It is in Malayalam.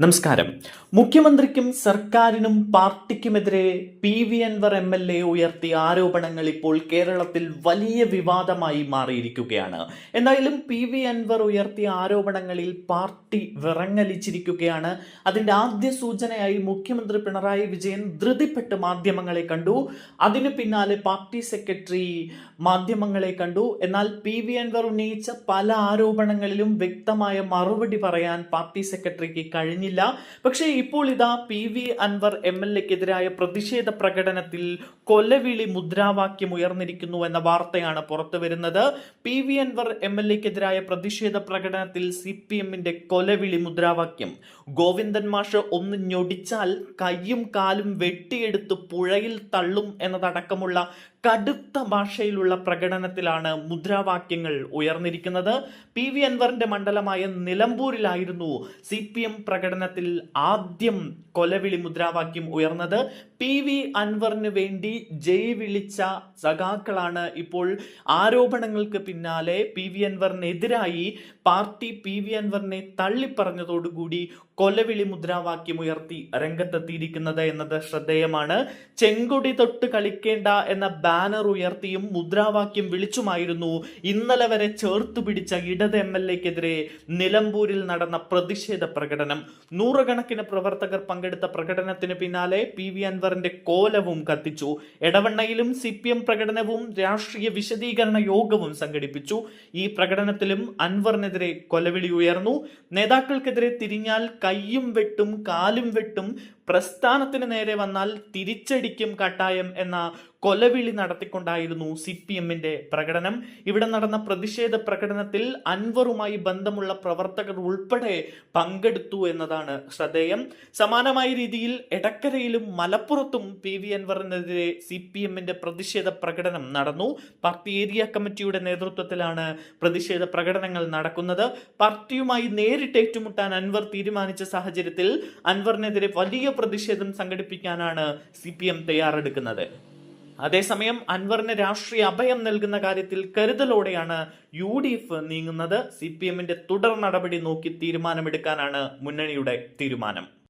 നമസ്കാരം. മുഖ്യമന്ത്രിക്കും സർക്കാരിനും പാർട്ടിക്കുമെതിരെ P V Anvar M L A ഉയർത്തിയ ആരോപണങ്ങൾ ഇപ്പോൾ കേരളത്തിൽ വലിയ വിവാദമായി മാറിയിരിക്കുകയാണ്. എന്തായാലും പി വി അൻവർ ഉയർത്തിയ ആരോപണങ്ങളിൽ പാർട്ടി വിറങ്ങലിച്ചിരിക്കുകയാണ്. അതിന്റെ ആദ്യ സൂചനയായി മുഖ്യമന്ത്രി പിണറായി വിജയൻ ധൃതിപ്പെട്ട് മാധ്യമങ്ങളെ കണ്ടു. അതിനു പിന്നാലെ പാർട്ടി സെക്രട്ടറി മാധ്യമങ്ങളെ കണ്ടു. എന്നാൽ പി വി അൻവർ ഉന്നയിച്ച പല ആരോപണങ്ങളിലും വ്യക്തമായ മറുപടി പറയാൻ പാർട്ടി സെക്രട്ടറിക്ക് കഴിഞ്ഞില്ല. പക്ഷേ ഇപ്പോൾ ഇതാ P V Anvar M L എക്കെതിരായ പ്രതിഷേധ പ്രകടനത്തിൽ കൊലവിളി മുദ്രാവാക്യം ഉയർന്നിരിക്കുന്നു എന്ന വാർത്തയാണ് പുറത്തു വരുന്നത്. P V Anvar M L എക്കെതിരായ പ്രതിഷേധ പ്രകടനത്തിൽ സി പി എമ്മിന്റെ കൊലവിളി മുദ്രാവാക്യം. ഗോവിന്ദൻ മാഷ് ഒന്ന് ഞൊടിച്ചാൽ കയ്യും കാലും വെട്ടിയെടുത്ത് പുഴയിൽ തള്ളും എന്നതടക്കമുള്ള കടുത്ത ഭാഷയിലുള്ള പ്രകടനത്തിലാണ് മുദ്രാവാക്യങ്ങൾ ഉയർന്നിരിക്കുന്നത്. പി വി അൻവറിന്റെ മണ്ഡലമായ നിലമ്പൂരിലായിരുന്നു സി പി എം പ്രകടനത്തിൽ ആദ്യം കൊലവിളി മുദ്രാവാക്യം ഉയർന്നത്. പി വി അൻവറിന് വേണ്ടി ജയ് വിളിച്ച സഖാക്കളാണ് ഇപ്പോൾ ആരോപണങ്ങൾക്ക് പിന്നാലെ. പി വി അൻവറിനെതിരായി പാർട്ടി പി വി അൻവറിനെ തള്ളിപ്പറഞ്ഞതോടുകൂടി കൊലവിളി മുദ്രാവാക്യം ഉയർത്തി രംഗത്തെത്തിയിരിക്കുന്നത് എന്നത് ശ്രദ്ധേയമാണ്. ചെങ്കൊടി തൊട്ട് കളിക്കേണ്ട എന്ന ബാനർ ഉയർത്തിയും മുദ്രാവാക്യം വിളിച്ചുമായിരുന്നു ഇന്നലെ വരെ ചേർത്ത് പിടിച്ച ഇടത് എം എൽ എക്കെതിരെ നിലമ്പൂരിൽ നടന്ന പ്രതിഷേധ പ്രകടനം. നൂറുകണക്കിന് പ്രവർത്തകർ പങ്കെടുത്ത പ്രകടനത്തിന് പിന്നാലെ പി വി അൻവറിന്റെ കോലവും കത്തിച്ചു. എടവണ്ണയിലും സി പി എം പ്രകടനവും രാഷ്ട്രീയ വിശദീകരണ യോഗവും സംഘടിപ്പിച്ചു. ഈ പ്രകടനത്തിലും അൻവറിനെതിരെ കൊലവിളി ഉയർന്നു. നേതാക്കൾക്കെതിരെ തിരിഞ്ഞാൽ കയ്യും വെട്ടും കാലും വെട്ടും പ്രസ്ഥാനത്തിന് നേരെ വന്നാൽ തിരിച്ചടിക്കും കട്ടായം എന്ന കൊലവിളി നടത്തിക്കൊണ്ടായിരുന്നു സി പി എമ്മിന്റെ പ്രകടനം. ഇവിടെ നടന്ന പ്രതിഷേധ പ്രകടനത്തിൽ അൻവറുമായി ബന്ധമുള്ള പ്രവർത്തകർ ഉൾപ്പെടെ പങ്കെടുത്തു എന്നതാണ് ശ്രദ്ധേയം. സമാനമായ രീതിയിൽ എടക്കരയിലും മലപ്പുറത്തും പി വി അൻവറിനെതിരെ സി പി എമ്മിന്റെ പ്രതിഷേധ പ്രകടനം നടന്നു. പാർട്ടി ഏരിയ കമ്മിറ്റിയുടെ നേതൃത്വത്തിലാണ് പ്രതിഷേധ പ്രകടനങ്ങൾ നടക്കുന്നത്. പാർട്ടിയുമായി നേരിട്ട് ഏറ്റുമുട്ടാൻ അൻവർ തീരുമാനിച്ച സാഹചര്യത്തിൽ അൻവറിനെതിരെ വലിയ പ്രതിഷേധം സംഘടിപ്പിക്കാനാണ് സി പി എം തയ്യാറെടുക്കുന്നത്. അതേസമയം അൻവറിന് രാഷ്ട്രീയ അഭയം നൽകുന്ന കാര്യത്തിൽ കരുതലോടെയാണ് യു ഡി എഫ് നീങ്ങുന്നത്. സി പി എമ്മിന്റെ തുടർ നടപടി നോക്കി തീരുമാനമെടുക്കാനാണ് മുന്നണിയുടെ തീരുമാനം.